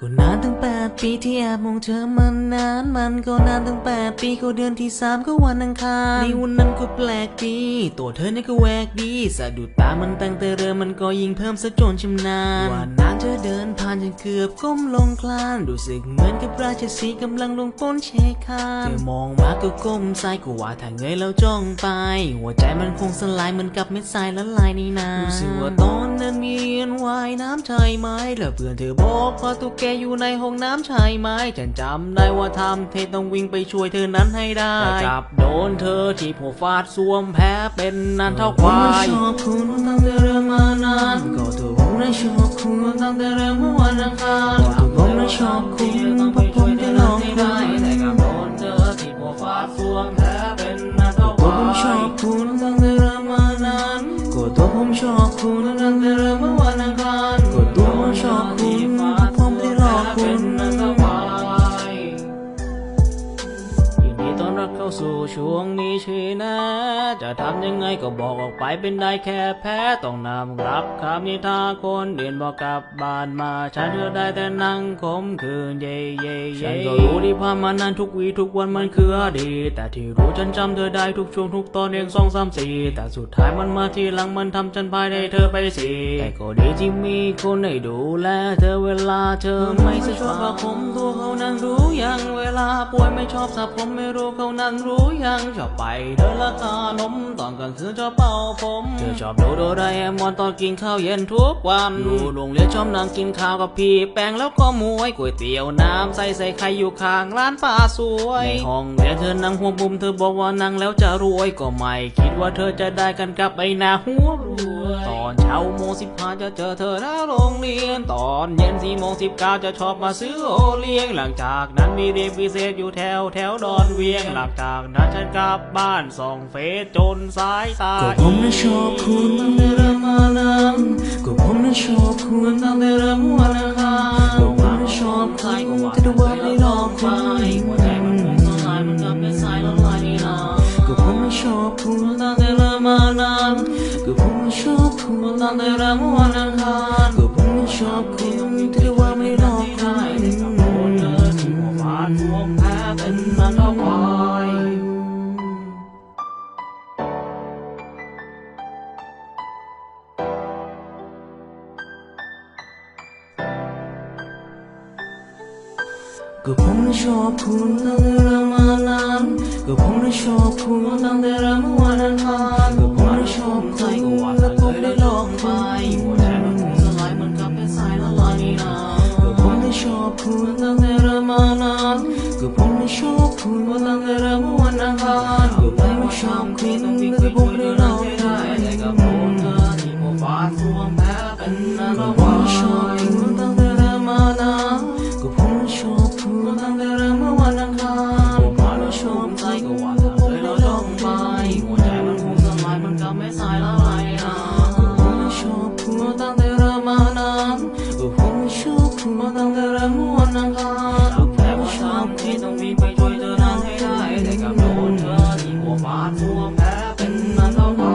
ก็นานตั้งแปดปีที่แอบมองเธอมานานมันก็นานตั้งแปดปีก็เดือนที่สามก็วันอังคารในวันนั้นก็แปลกดีตัวเธอเนี่ยก็แหวกดีสะดุดตามันตั้งแต่เริ่มมันก็ยิ่งเพิ่มซะจนชำนาญวันนั้นเธอเดินผ่านจนเกือบก้มลงคลานรู้สึกเหมือนกับราชสีห์กำลังลงป้นเชคคานเธอมองมาก็ก้มซ้ายก็ว่าถ้าเงยแล้วจ้องไป หัวใจมันคงสลายเหมือนกับเม็ดทรายละลายในน้ำรู้สึกว่าตอนนั้นมีเรียนว่ายน้ำใช่ไหมแล้วเพื่อนเธอบอกว่าตุ๊กแกอยู่ในห้องน้ำใช่ไหมฉันจำได้ว่าทำเทต้องวิ่งไปช่วยเธอนั้นให้ได้แต่กลับโดนเธอที่ผัวฟาดสวมแพ้เป็นนันเท่าควายชอบคุณตั้งแต่เริ่มมานานก็ตัวผมได้ชอบคุณตั้งแต่เริ่มเมื่อวันอังคารก็ตัวผมได้ชอบคุณเพราะผมได้ลองได้แต่กลับโดนเธอที่ผัวฟาดสวมแพ้เป็นนันเท่าควายผมชอบคุณตั้งแต่เริ่มมานานก็ตัวผมชอบคุณตั้งแต่เริ่มเมื่อวันอังคารก็ตัวผมชอบ Maratón. รับเข้าสู่ช่วงนี้ชีนะ จะทำยังไงก็บอกออกไปเป็นได้แค่แพ้ต้องนำรับคำนิทาคนเด่นบอกกลับบ้านมา ฉันก็ได้แต่นั่งคมคืนเย่เย่เย่ฉันก็รู้ที่ผ่านมานานทุกวีทุกวันมันคืออดีตแต่ที่รู้ฉันจำเธอได้ทุกช่วงทุกตอนเองสองสามสี่แต่สุดท้ายมันมาทีหลังมันทำฉันภายในเธอไปสิแต่ก็ดีที่มีคนให้ดูแลเธอเวลาเธอไม่สชอบกับผมตัวเขานั่งรู้ยังเวลาป่วยไม่ชอบสับผมไม่รู้เขานั่งรู้ยังชอบไปเดินราคานมตอนกลางคืนชอบเป่าผมเธอชอบดูโดราเอมอนตอนกินข้าวเย็นทุกวันอยู่โรงเรียนชอบนั่งกินข้าวกับพี่แป้งแล้วก็มวยก๋วยเตี๋ยวน้ำใส่ใส่ไข่อยู่ข้างร้านป้าสวยในห้องเรียนเธอนั่งหัวบุมเธอบอกว่านั่งแล้วจะรวยก็ไม่คิดว่าเธอจะได้กันกับไอ้หน้าหัวรวย ตอนเช้าโมงสิบห้าจะเจอเธอหน้าโรงเรียน ตอนเย็นสี่โมงสิบเก้าจะชอบมาซื้อโอเลี้ยง หลังจากนั้นมีเรียนพิเศษอยู่แถวแถวดอนเวียง หลังจากนั้นฉันกลับบ้านส่องเฟซจนสายตาก็ผมน่ะชอบคุณตั้งแต่เริ่มมานานก็ผมน่ะชอบคุณตั้งแต่เริ่มวันอังคารก็ผมน่ะชอบคุณแต่ดูว่าได้หลอกคุณหัวใจมันคงสลายมันกับเป็นสายละลายในน้ำก็ผมน่ะชอบคุณตั้งแต่เริ่มมานานก็ผม ชอบคุณตั้งแต่เริ่มวันอังคารก็ผมน่ะชอบคุณแต่ดูว่าไม่หลอกคุณโดนเธอที่หัวฟาดรวมแพ้เป็นนันเท่าควายก็ผมน่ะชอบคุณตั้งแต่เริ่มมานานก็ผมน่ะชอบคุณตั้งแต่เริ่มวันอังคาร Kulanıramanan Gıbonu şok Kulanırama wanahan Gıbonu şok Kulanırama wanahan Gıbonu şok Mother, I'm won't happen. I know.